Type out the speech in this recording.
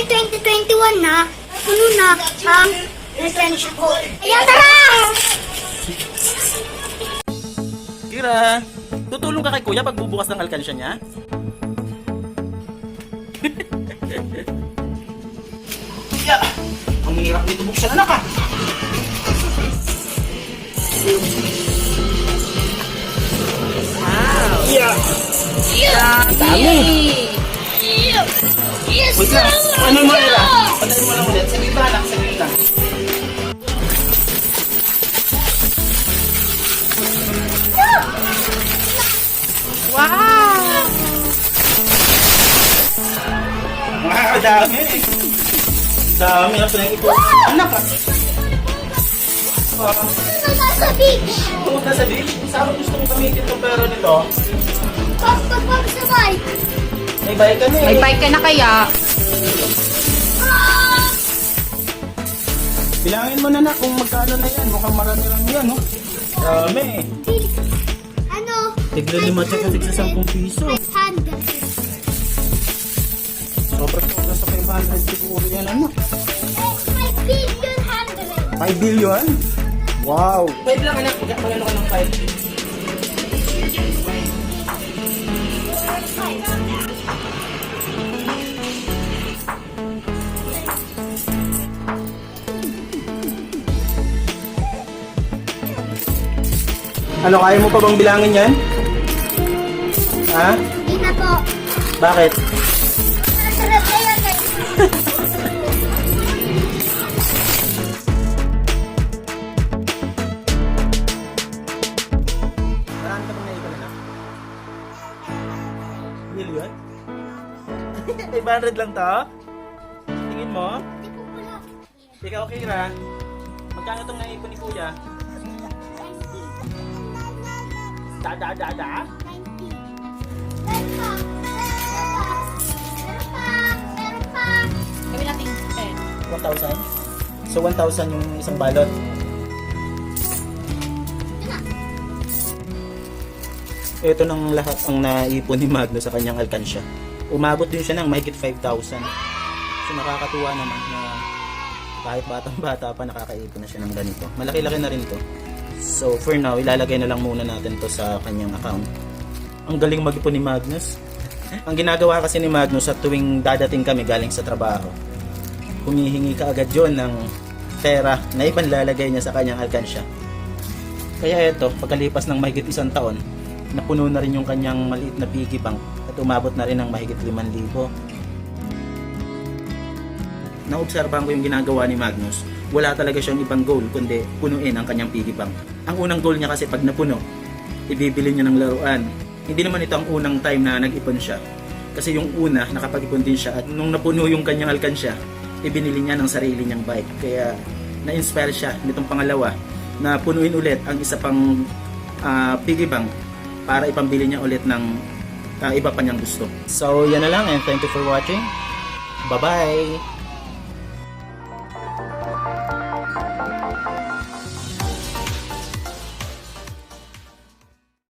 Dahil 2021 na, puno na ang lisensya ko. Kaya tara! Kira, tutulong ka kay kuya pag bubukas ng alkansya niya? Kaya, ang hirap nito buksan anak ah. Wow! Yeah! Dami! Yes, Wait lang, ano mo nila? Patayin mo lang ulit. Saglit lang saglit lang. Wow! Dami! Dami na pinang ito. Anak ah! Wow! Ano nasa beach? Pumunta sa beach. Saan gusto mong gamitin itong pera nito? Pagpapag sa bike. May bike ka na eh. May bike ka na kaya? Bilangin mo na na kung magkano na yan. Mukhang marami lang yan, no? Dami. Ano? Tigla lima tsaka tigla 10 piso. 500. Sobrang sobra sa 500 siguro yan, ano? 5 billion hundred. 5 billion? Wow! 5 lang anak, magkano ka ng 5? Ano, kaya mo pa bang bilangin yan? Ha? Hindi na po. Bakit? Masarap kaya guys. Marami ka bang naiban na? Million? 500 lang to? Tingin mo? Hindi ko pala. Ikaw, Kira. Magkano itong naipon ni Kuya? Da, da, da, da? 90. Meron pa. Meron pa. Meron pa. Gawin natin 10. 1,000? So, 1,000 yung isang balot. Ito nang lahat ang naipon ni Magno sa kanyang alkansya. Umabot din siya ng mahigit 5,000. So, nakakatuwa naman na kahit batang-bata pa nakakaipon na siya ng ganito. Malaki-laki na rin to. So, for now, ilalagay na lang muna natin to sa kanyang account. Ang galing mag-ipon ni Magnus. ang ginagawa kasi ni Magnus sa tuwing dadating kami galing sa trabaho, humihingi ka agad yon ng pera na ipanlalagay niya sa kanyang alkansya. Kaya ito, pagkalipas ng mahigit isang taon, napuno na rin yung kanyang maliit na piggy bank at umabot na rin ng mahigit 5,000. Naobserbahan ko yung ginagawa ni Magnus. Wala talaga siyang ibang goal kundi punuin ang kanyang piggy bank. Ang unang goal niya kasi pag napuno, ibibili niya ng laruan. Hindi naman ito ang unang time na nag-ipon siya. Kasi yung una, nakapag-ipon din siya at nung napuno yung kanyang alkansya, ibinili niya ng sarili niyang bike. Kaya na-inspire siya nitong pangalawa na punuin ulit ang isa pang ah, piggy bank para ipambili niya ulit ng ah, iba pa niyang gusto. So, yan na lang and thank you for watching. Bye-bye!